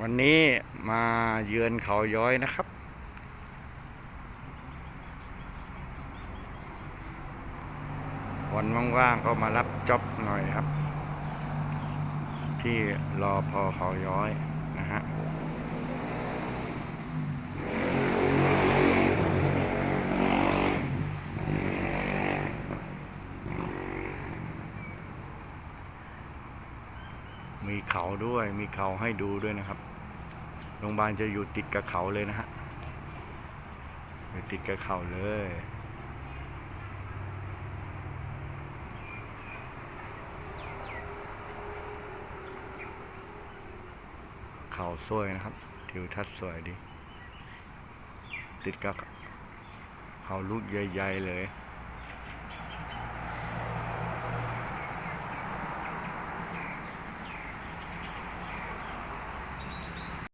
วันนี้มาเยือนเขาย้อยนะครับ วันว่างๆก็มารับจ็อบหน่อยครับ ที่รอพอเขาย้อยนะฮะ มีเขาด้วย มีเขาให้ดูด้วยนะครับ โรงพยาบาลจะอยู่ติดกับเขาเลยนะฮะ อยู่ติดกับเขาเลย เขาสวยนะครับ ทิวทัศน์สวยดี ติดกับเขาลูกใหญ่ๆเลย